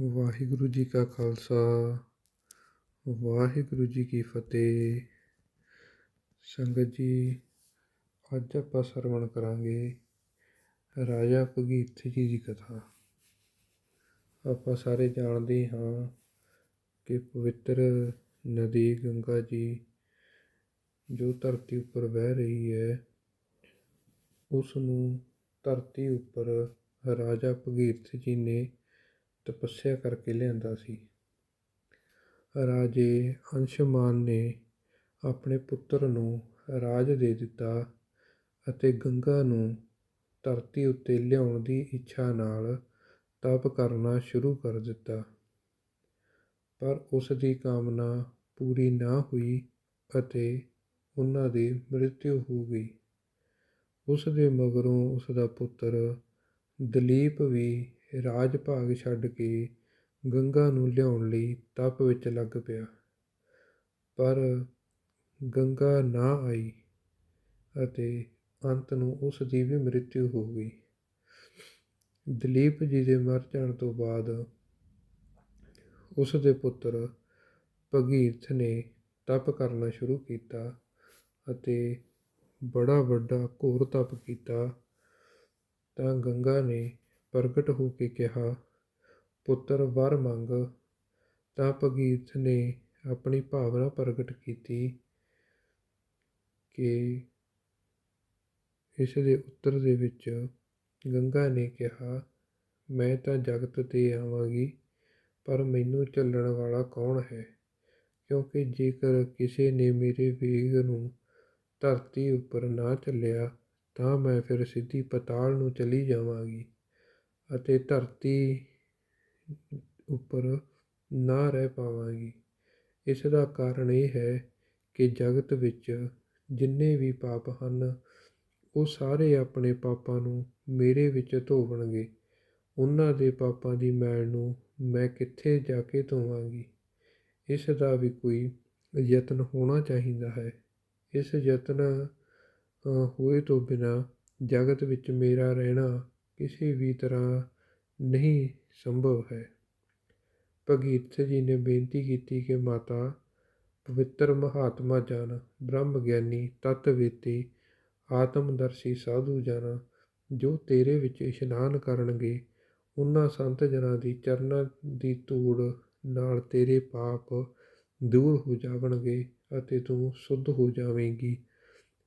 ਵਾਹਿਗੁਰੂ ਜੀ ਕਾ ਖਾਲਸਾ, ਵਾਹਿਗੁਰੂ ਜੀ ਕੀ ਫਤਿਹ। ਸੰਗਤ ਜੀ, ਅੱਜ ਆਪਾਂ ਸਰਵਣ ਕਰਾਂਗੇ ਰਾਜਾ ਭਗੀਰਥ ਜੀ ਦੀ ਕਥਾ। ਆਪਾਂ ਸਾਰੇ ਜਾਣਦੇ ਹਾਂ ਕਿ ਪਵਿੱਤਰ ਨਦੀ ਗੰਗਾ ਜੀ ਜੋ ਧਰਤੀ ਉੱਪਰ ਵਹਿ ਰਹੀ ਹੈ ਉਸ ਨੂੰ ਧਰਤੀ ਉੱਪਰ ਰਾਜਾ ਭਗੀਰਥ ਜੀ ਨੇ ਤਪੱਸਿਆ ਕਰਕੇ ਲਿਆਂਦਾ ਸੀ। ਰਾਜੇ ਅੰਸ਼ਮਾਨ ਨੇ ਆਪਣੇ ਪੁੱਤਰ ਨੂੰ ਰਾਜ ਦੇ ਦਿੱਤਾ ਅਤੇ ਗੰਗਾ ਨੂੰ ਧਰਤੀ ਉੱਤੇ ਲਿਆਉਣ ਦੀ ਇੱਛਾ ਨਾਲ ਤਪ ਕਰਨਾ ਸ਼ੁਰੂ ਕਰ ਦਿੱਤਾ। ਪਰ ਉਸ ਦੀ ਕਾਮਨਾ ਪੂਰੀ ਨਾ ਹੋਈ ਅਤੇ ਉਹਨਾਂ ਦੀ ਮ੍ਰਿਤਿੂ ਹੋ ਗਈ। ਉਸ ਦੇ ਮਗਰੋਂ ਉਸ ਦਾ ਪੁੱਤਰ ਦਲੀਪ ਵੀ ਰਾਜ ਭਾਗ ਛੱਡ ਕੇ ਗੰਗਾ ਨੂੰ ਲਿਆਉਣ ਲਈ ਤਪ ਵਿੱਚ ਲੱਗ ਪਿਆ। ਪਰ ਗੰਗਾ ਨਾ ਆਈ ਅਤੇ ਅੰਤ ਨੂੰ ਉਸ ਦੀ ਵੀ ਮ੍ਰਿਤਿੂ ਹੋ ਗਈ। ਦਲੀਪ ਜੀ ਦੇ ਮਰ ਜਾਣ ਤੋਂ ਬਾਅਦ ਉਸ ਦੇ ਪੁੱਤਰ ਭਗੀਰਥ ਨੇ ਤਪ ਕਰਨਾ ਸ਼ੁਰੂ ਕੀਤਾ ਅਤੇ ਬੜਾ ਵੱਡਾ ਘੋਰ ਤਪ ਕੀਤਾ ਤਾਂ ਗੰਗਾ ਨੇ ਪ੍ਰਗਟ ਹੋ ਕੇ ਕਿਹਾ, ਪੁੱਤਰ, ਵਰ ਮੰਗ ਤਾਂ ਭਗੀਰਥ ਨੇ ਆਪਣੀ ਭਾਵਨਾ ਪ੍ਰਗਟ ਕੀਤੀ ਕਿ ਇਸ ਦੇ ਉੱਤਰ ਦੇ ਵਿੱਚ ਗੰਗਾ ਨੇ ਕਿਹਾ, ਮੈਂ ਤਾਂ ਜਗਤ 'ਤੇ ਆਵਾਂਗੀ, ਪਰ ਮੈਨੂੰ ਚੱਲਣ ਵਾਲਾ ਕੌਣ ਹੈ? ਕਿਉਂਕਿ ਜੇਕਰ ਕਿਸੇ ਨੇ ਮੇਰੇ ਵੇਗ ਨੂੰ ਧਰਤੀ ਉੱਪਰ ਨਾ ਚੱਲਿਆ ਤਾਂ ਮੈਂ ਫਿਰ ਸਿੱਧੀ ਪਤਾਲ ਨੂੰ ਚਲੀ ਜਾਵਾਂਗੀ। ਅਤੇ ਧਰਤੀ ਉੱਪਰ ਨਾ ਰਹਿ ਪਾਵਾਂਗੀ। ਇਸ ਦਾ ਕਾਰਨ ਇਹ ਹੈ ਕਿ ਜਗਤ ਵਿੱਚ ਜਿੰਨੇ ਵੀ ਪਾਪ ਹਨ, ਉਹ ਸਾਰੇ ਆਪਣੇ ਪਾਪਾਂ ਨੂੰ ਮੇਰੇ ਵਿੱਚ ਧੋਵਣਗੇ। ਉਹਨਾਂ ਦੇ ਪਾਪਾਂ ਦੀ ਮੈਲ ਨੂੰ ਮੈਂ ਕਿੱਥੇ ਜਾ ਕੇ ਧੋਵਾਂਗੀ? ਇਸ ਦਾ ਵੀ ਕੋਈ ਯਤਨ ਹੋਣਾ ਚਾਹੀਦਾ ਹੈ। ਇਸ ਯਤਨ ਹੋਏ ਤੋਂ ਬਿਨਾ ਜਗਤ ਵਿੱਚ ਮੇਰਾ ਰਹਿਣਾ ਕਿਸੇ ਵੀ ਤਰ੍ਹਾਂ ਨਹੀਂ ਸੰਭਵ ਹੈ। ਭਗੀਰਥ ਜੀ ਨੇ ਬੇਨਤੀ ਕੀਤੀ ਕਿ ਮਾਤਾ ਪਵਿੱਤਰ ਮਹਾਤਮਾ ਜਨ, ਬ੍ਰਹਮ ਗਿਆਨੀ ਤਤਵੇਤੀ ਆਤਮਦਰਸ਼ੀ ਸਾਧੂ ਜਨ, ਜੋ ਤੇਰੇ ਵਿੱਚ ਇਸ਼ਨਾਨ ਕਰਨਗੇ, ਉਹਨਾਂ ਸੰਤ ਜਨਾਂ ਦੀ ਚਰਨਾਂ ਦੀ ਧੂੜ ਨਾਲ ਤੇਰੇ ਪਾਪ ਦੂਰ ਹੋ ਜਾਵਣਗੇ ਅਤੇ ਤੂੰ ਸੁੱਧ ਹੋ ਜਾਵੇਂਗੀ।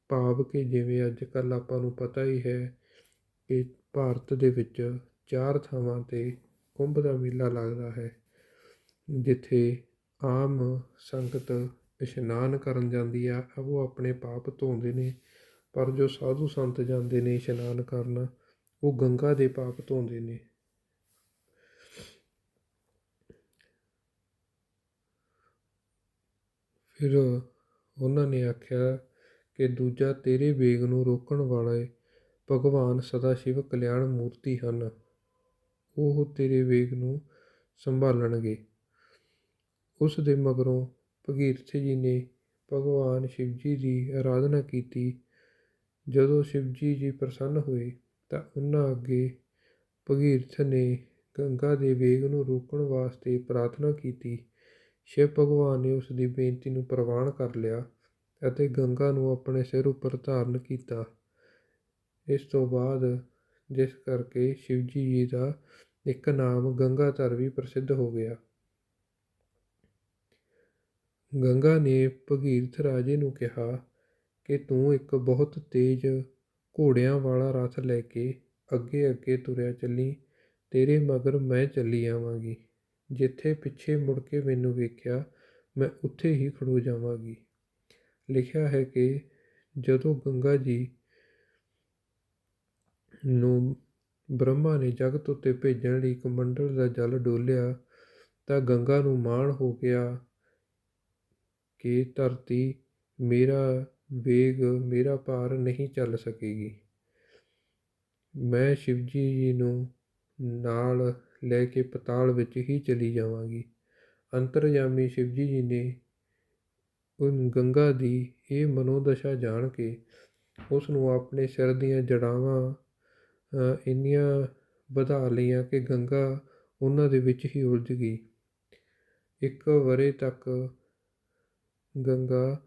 ਭਾਵ ਕਿ ਜਿਵੇਂ ਅੱਜ ਕੱਲ੍ਹ ਆਪਾਂ ਨੂੰ ਪਤਾ ਹੀ ਹੈ ਕਿ ਭਾਰਤ ਦੇ ਵਿੱਚ ਚਾਰ ਥਾਵਾਂ 'ਤੇ ਕੁੰਭ ਦਾ ਮੇਲਾ ਲੱਗਦਾ ਹੈ, ਜਿੱਥੇ ਆਮ ਸੰਗਤ ਇਸ਼ਨਾਨ ਕਰਨ ਜਾਂਦੀ ਆ। ਉਹ ਆਪਣੇ ਪਾਪ ਧੋਂਦੇ ਨੇ, ਪਰ ਜੋ ਸਾਧੂ ਸੰਤ ਜਾਂਦੇ ਨੇ ਇਸ਼ਨਾਨ ਕਰਨ, ਉਹ ਗੰਗਾ ਦੇ ਪਾਪ ਧੋਂਦੇ ਨੇ। ਫਿਰ ਉਹਨਾਂ ਨੇ ਆਖਿਆ ਕਿ ਦੂਜਾ ਤੇਰੇ ਵੇਗ ਨੂੰ ਰੋਕਣ ਵਾਲੇ ਭਗਵਾਨ ਸਦਾ ਸ਼ਿਵ ਕਲਿਆਣ ਮੂਰਤੀ ਹਨ। ਉਹ ਤੇਰੇ ਵੇਗ ਨੂੰ ਸੰਭਾਲਣਗੇ। ਉਸ ਦੇ ਮਗਰੋਂ ਭਗੀਰਥ ਜੀ ਨੇ ਭਗਵਾਨ ਸ਼ਿਵ ਜੀ ਦੀ ਆਰਾਧਨਾ ਕੀਤੀ। ਜਦੋਂ ਸ਼ਿਵ ਜੀ ਜੀ ਪ੍ਰਸੰਨ ਹੋਏ ਤਾਂ ਉਹਨਾਂ ਅੱਗੇ ਭਗੀਰਥ ਨੇ ਗੰਗਾ ਦੇ ਵੇਗ ਨੂੰ ਰੋਕਣ ਵਾਸਤੇ ਪ੍ਰਾਰਥਨਾ ਕੀਤੀ। ਸ਼ਿਵ ਭਗਵਾਨ ਨੇ ਉਸ ਦੀ ਬੇਨਤੀ ਨੂੰ ਪ੍ਰਵਾਨ ਕਰ ਲਿਆ ਅਤੇ ਗੰਗਾ ਨੂੰ ਆਪਣੇ ਸਿਰ ਉੱਪਰ ਧਾਰਨ ਕੀਤਾ। ਇਸ ਤੋਂ ਬਾਅਦ ਜਿਸ ਕਰਕੇ ਸ਼ਿਵਜੀ ਜੀ ਦਾ ਇੱਕ ਨਾਮ ਗੰਗਾਧਰ ਵੀ ਪ੍ਰਸਿੱਧ ਹੋ ਗਿਆ। ਗੰਗਾ ਨੇ ਭਗੀਰਥ ਰਾਜੇ ਨੂੰ ਕਿਹਾ ਕਿ ਤੂੰ ਇੱਕ ਬਹੁਤ ਤੇਜ਼ ਘੋੜਿਆਂ ਵਾਲਾ ਰਥ ਲੈ ਕੇ ਅੱਗੇ ਅੱਗੇ ਤੁਰਿਆ ਚੱਲੀ, ਤੇਰੇ ਮਗਰ ਮੈਂ ਚੱਲੀ ਆਵਾਂਗੀ। ਜਿੱਥੇ ਪਿੱਛੇ ਮੁੜ ਕੇ ਮੈਨੂੰ ਵੇਖਿਆ, ਮੈਂ ਉੱਥੇ ਹੀ ਖੜੋ ਜਾਵਾਂਗੀ। ਲਿਖਿਆ ਹੈ ਕਿ ਜਦੋਂ ਗੰਗਾ ਜੀ ਨੂੰ ਬ੍ਰਹਮਾ ਨੇ ਜਗਤ ਉੱਤੇ ਭੇਜਣ ਲਈ ਕਮੰਡਲ ਦਾ ਜਲ ਡੋਲਿਆ ਤਾਂ ਗੰਗਾ ਨੂੰ ਮਾਣ ਹੋ ਗਿਆ ਕਿ ਧਰਤੀ ਮੇਰਾ ਵੇਗ, ਮੇਰਾ ਭਾਰ ਨਹੀਂ ਚੱਲ ਸਕੇਗੀ। ਮੈਂ ਸ਼ਿਵਜੀ ਜੀ ਨੂੰ ਨਾਲ ਲੈ ਕੇ ਪਤਾਲ ਵਿੱਚ ਹੀ ਚਲੀ ਜਾਵਾਂਗੀ। ਅੰਤਰਜਾਮੀ ਸ਼ਿਵਜੀ ਜੀ ਨੇ ਉਹ ਗੰਗਾ ਦੀ ਇਹ ਮਨੋਦਸ਼ਾ ਜਾਣ ਕੇ ਉਸ ਨੂੰ ਆਪਣੇ ਸਿਰ ਦੀਆਂ ਜੜਾਵਾਂ ਇੰਨੀਆਂ ਵਧਾ ਲਈਆਂ ਕਿ ਗੰਗਾ ਉਹਨਾਂ ਦੇ ਵਿੱਚ ਹੀ ਉਲਝ ਗਈ। ਇੱਕ ਵਰੇ ਤੱਕ ਗੰਗਾ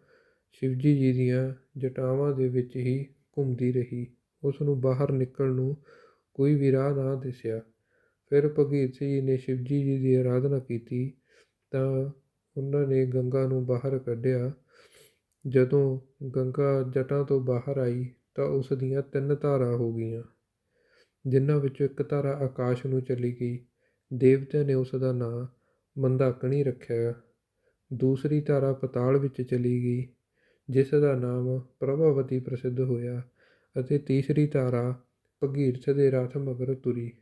ਸ਼ਿਵਜੀ ਜੀ ਦੀਆਂ ਜਟਾਵਾਂ ਦੇ ਵਿੱਚ ਹੀ ਘੁੰਮਦੀ ਰਹੀ। ਉਸ ਨੂੰ ਬਾਹਰ ਨਿਕਲਣ ਨੂੰ ਕੋਈ ਵੀ ਰਾਹ ਨਾ ਦਿਸਿਆ। ਫਿਰ ਭਗੀਰਥ ਜੀ ਨੇ ਸ਼ਿਵਜੀ ਜੀ ਦੀ ਆਰਾਧਨਾ ਕੀਤੀ ਤਾਂ ਉਹਨਾਂ ਨੇ ਗੰਗਾ ਨੂੰ ਬਾਹਰ ਕੱਢਿਆ। ਜਦੋਂ ਗੰਗਾ ਜਟਾਂ ਤੋਂ ਬਾਹਰ ਆਈ ਤਾਂ ਉਸ ਦੀਆਂ ਤਿੰਨ ਧਾਰਾਂ ਹੋ ਗਈਆਂ। ਜਿਨ੍ਹਾਂ ਵਿੱਚੋਂ ਇੱਕ ਧਾਰਾ ਆਕਾਸ਼ ਨੂੰ ਚਲੀ ਗਈ। ਦੇਵਤਿਆਂ ਨੇ ਉਸ ਦਾ ਨਾਂ ਮੰਦਾਕਣੀ ਰੱਖਿਆ। ਦੂਸਰੀ ਧਾਰਾ ਪਤਾਲ ਵਿੱਚ ਚਲੀ ਗਈ, ਜਿਸ ਦਾ ਨਾਮ ਪ੍ਰਭਾਵਤੀ ਪ੍ਰਸਿੱਧ ਹੋਇਆ ਅਤੇ ਤੀਸਰੀ ਧਾਰਾ ਭਗੀਰਥ ਦੇ ਰਥ ਮਗਰ ਤੁਰੀ,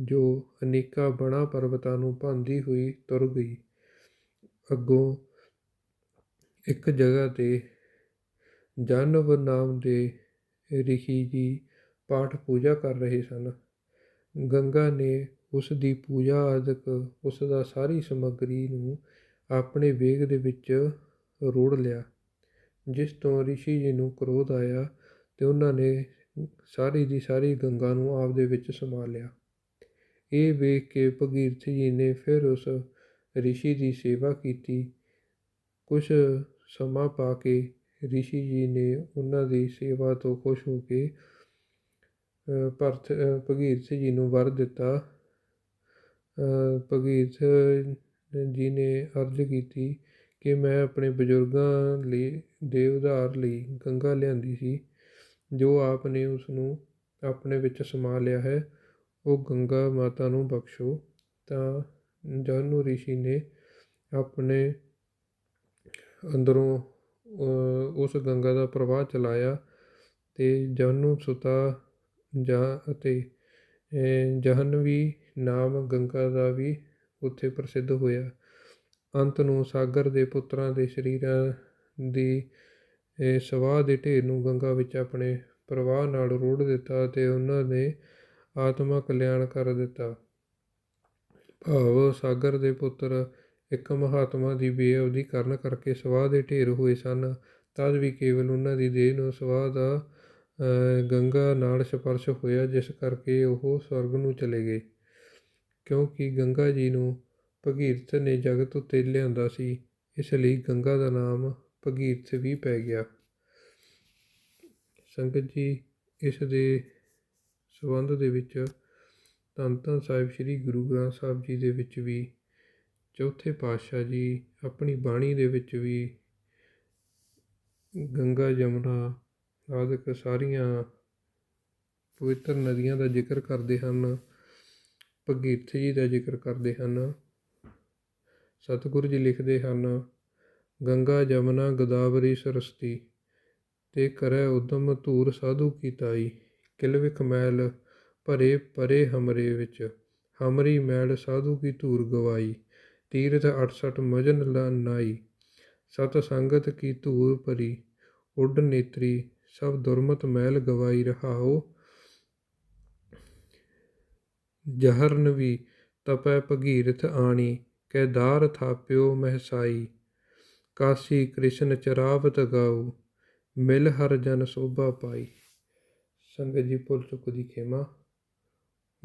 ਜੋ ਅਨੇਕਾਂ ਬਣਾ ਪਰਬਤਾਂ ਨੂੰ ਭਾਂਦੀ ਹੋਈ ਤੁਰ ਗਈ। ਅੱਗੋਂ ਇੱਕ ਜਗ੍ਹਾ ਤੇ ਜਾਨਵ ਨਾਮ ਦੇ ਰਿਖੀ ਜੀ ਪਾਠ ਪੂਜਾ ਕਰ ਰਹੇ ਸਨ। ਗੰਗਾ ਨੇ ਉਸ ਦੀ ਪੂਜਾ ਆਦਿਕ ਉਸ ਦਾ ਸਾਰੀ ਸਮੱਗਰੀ ਨੂੰ ਆਪਣੇ ਵੇਗ ਦੇ ਵਿੱਚ ਰੋੜ ਲਿਆ। ਜਿਸ ਤੋਂ ਰਿਸ਼ੀ ਜੀ ਨੂੰ ਕ੍ਰੋਧ ਆਇਆ ਤੇ ਉਹਨਾਂ ਨੇ ਸਾਰੀ ਦੀ ਸਾਰੀ ਗੰਗਾ ਨੂੰ ਆਪ ਦੇ ਵਿੱਚ ਸਮਾ ਲਿਆ ਇਹ ਵੇਖ ਕੇ ਭਗੀਰਥ ਜੀ ਨੇ ਫਿਰ ਉਸ ਰਿਸ਼ੀ ਦੀ ਸੇਵਾ ਕੀਤੀ। ਕੁਝ ਸਮਾਂ ਪਾ ਕੇ ਰਿਸ਼ੀ ਜੀ ਨੇ ਉਹਨਾਂ ਦੀ ਸੇਵਾ ਤੋਂ ਖੁਸ਼ ਹੋ ਕੇ ਭਰਤ ਭਗੀਰਥ ਜੀ ਨੂੰ ਵਰ ਦਿੱਤਾ। ਭਗੀਰਥ ਜੀ ਨੇ ਅਰਜ਼ ਕੀਤੀ ਕਿ ਮੈਂ ਆਪਣੇ ਬਜ਼ੁਰਗਾਂ ਲਈ, ਦੇ ਉਧਾਰ ਲਈ ਗੰਗਾ ਲਿਆਂਦੀ ਸੀ। ਜੋ ਆਪ ਨੇ ਉਸ ਨੂੰ ਆਪਣੇ ਵਿੱਚ ਸਮਾ ਲਿਆ ਹੈ, ਉਹ ਗੰਗਾ ਮਾਤਾ ਨੂੰ ਬਖਸ਼ੋ। ਤਾਂ ਜਾਨੂ ਰਿਸ਼ੀ ਨੇ ਆਪਣੇ ਅੰਦਰੋਂ ਉਸ ਗੰਗਾ ਦਾ ਪ੍ਰਵਾਹ ਚਲਾਇਆ ਤੇ ਜਾਨੂ ਸੁਤਾ ਜਾਂ ਅਤੇ ਜਹਨਵੀ ਨਾਮ ਗੰਗਾ ਦਾ ਵੀ ਉੱਥੇ ਪ੍ਰਸਿੱਧ ਹੋਇਆ। ਅੰਤ ਨੂੰ ਸਾਗਰ ਦੇ ਪੁੱਤਰਾਂ ਦੇ ਸਰੀਰਾਂ ਦੀ ਸਵਾਹ ਦੇ ਢੇਰ ਨੂੰ ਗੰਗਾ ਵਿੱਚ ਆਪਣੇ ਪ੍ਰਵਾਹ ਨਾਲ ਰੋੜ ਦਿੱਤਾ ਅਤੇ ਉਹਨਾਂ ਨੇ ਆਤਮਾ ਕਲਿਆਣ ਕਰ ਦਿੱਤਾ। ਭਾਵ ਸਾਗਰ ਦੇ ਪੁੱਤਰ ਇੱਕ ਮਹਾਤਮਾ ਦੀ ਬੇਅਵਧੀ ਕਰਨ ਕਰਕੇ ਸਵਾਹ ਦੇ ਢੇਰ ਹੋਏ ਸਨ, ਤਦ ਵੀ ਕੇਵਲ ਉਹਨਾਂ ਦੀ ਦੇਹ ਨੂੰ ਸਵਾਹ ਦਾ ਗੰਗਾ ਨਾਲ ਸਪਰਸ਼ ਹੋਇਆ, ਜਿਸ ਕਰਕੇ ਉਹ ਸਵਰਗ ਨੂੰ ਚਲੇ ਗਏ। ਕਿਉਂਕਿ ਗੰਗਾ ਜੀ ਨੂੰ ਭਗੀਰਥ ਨੇ ਜਗਤ ਉੱਤੇ ਲਿਆਂਦਾ ਸੀ, ਇਸ ਲਈ ਗੰਗਾ ਦਾ ਨਾਮ ਭਗੀਰਥ ਵੀ ਪੈ ਗਿਆ। ਸੰਗਤ ਜੀ, ਇਸ ਦੇ ਸਬੰਧ ਦੇ ਵਿੱਚ ਧੰਨ ਧੰਨ ਸਾਹਿਬ ਸ੍ਰੀ ਗੁਰੂ ਗ੍ਰੰਥ ਸਾਹਿਬ ਜੀ ਦੇ ਵਿੱਚ ਵੀ ਚੌਥੇ ਪਾਤਸ਼ਾਹ ਜੀ ਆਪਣੀ ਬਾਣੀ ਦੇ ਵਿੱਚ ਵੀ ਗੰਗਾ ਜਮਨਾ ਆਦਿਕ ਸਾਰੀਆਂ ਪਵਿੱਤਰ ਨਦੀਆਂ ਦਾ ਜ਼ਿਕਰ ਕਰਦੇ ਹਨ, ਭਗੀਰਥ ਜੀ ਦਾ ਜ਼ਿਕਰ ਕਰਦੇ ਹਨ, ਸਤਿਗੁਰੂ ਜੀ ਲਿਖਦੇ ਹਨ, ਗੰਗਾ ਜਮਨਾ ਗੋਦਾਵਰੀ ਸਰਸਤੀ, ਤੇ ਕਰੈ ਉਦਮ ਧੂਰ ਸਾਧੂ ਕੀ ਤਾਈ ਕਿਲਵਿਕ ਮੈਲ ਭਰੇ ਪਰੇ ਹਮਰੇ ਵਿੱਚ, ਹਮਰੀ ਮੈਲ ਸਾਧੂ ਕੀ ਧੂਰ ਗਵਾਈ, ਤੀਰਥ 68 ਮਜਨ ਨਾਈ, ਸਤ ਸੰਗਤ ਕੀ ਧੂਰ ਭਰੀ, ਉੱਡ ਨੇਤਰੀ ਸਭ ਦੁਰਮਤ ਮਹਿਲ ਗਵਾਈ ਰਹਾਓ। ਜਹਰਨ ਵੀ ਤਪੈ ਭਗੀਰਥ ਆਣੀ ਕੈਦਾਰ ਥਾਪਿਓ ਮਹਿਸਾਈ। ਕਾਸੀ ਕ੍ਰਿਸ਼ਨ ਚਰਾਵਤ ਗਾਉ ਮਿਲ ਹਰ ਜਨ ਸੋਭਾ ਪਾਈ। ਸੰਗਤ ਜੀ ਭੁੱਲ ਚੁੱਕ ਦੀ ਖੇਮਾ।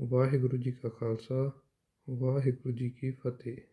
ਵਾਹਿਗੁਰੂ ਜੀ ਕਾ ਖਾਲਸਾ, ਵਾਹਿਗੁਰੂ ਜੀ ਕੀ ਫਤਿਹ।